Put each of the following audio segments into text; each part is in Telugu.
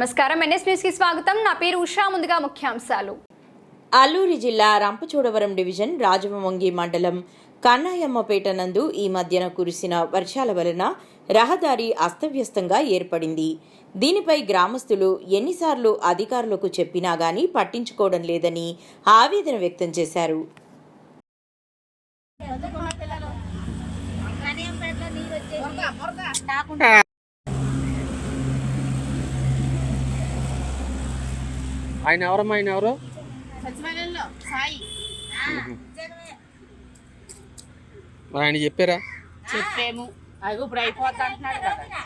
నమస్కారం. ఎన్ఎస్ న్యూస్కి స్వాగతం. నా పేరు ఉషా. ముందుగా ముఖ్యాంశాలు. అల్లూరి జిల్లా రంపచోడవరం డివిజన్ రాజవమంగి మండలం కన్నాయమ్మపేట నందు ఈ మధ్యన కురిసిన వర్షాల వలన రహదారి అస్తవ్యస్తంగా ఏర్పడింది. దీనిపై గ్రామస్తులు ఎన్నిసార్లు అధికారులకు చెప్పినా గానీ పట్టించుకోవడం లేదని ఆవేదన వ్యక్తం చేశారు. ఆయన ఎవరమ్మా ఆయన ఎవరు? సచివాలయంలో సాయి. మరి ఆయన చెప్పారా? చెప్పాము. అవి ఇప్పుడు అంటున్నాడు కదా.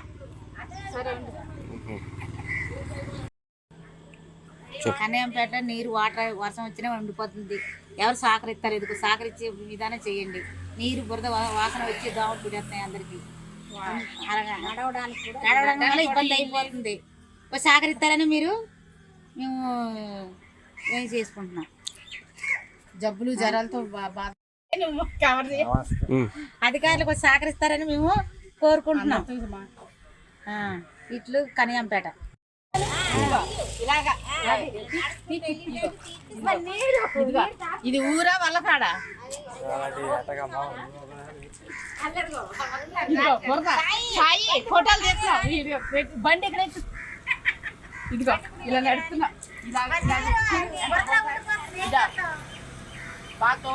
సరే. కన్యాంపేట నీరు వాటర్ వర్షం వచ్చినా ఉండిపోతుంది. ఎవరు సహకరిస్తారు? ఎందుకు? సహకరించే విధానం చేయండి. నీరు బురద వాసన వచ్చి దోమలు పుడేస్తున్నాయి అందరికి. అలాగా. నడవడానికి కూడా ఇబ్బంది అయిపోతుంది. ఒక సహకరిస్తారని మీరు? మేము ఏం చేసుకుంటున్నాం? జబ్బులు జ్వరాలతో బాధ. కవర్ చేయ. ఉమ్. అధికారులకు సహకరిస్తారని మేము కోరుకుంటున్నాం. ఆ, ఇట్లు కనియంపేట. ఇది ఊరా వల్లకాడ. సాయి ఫోటోలు పెట్టు, బండి ఇక్కడ ఎత్తు. ఇదిగో ఇలా నడుస్తున్నా. ఇదా. బాగా.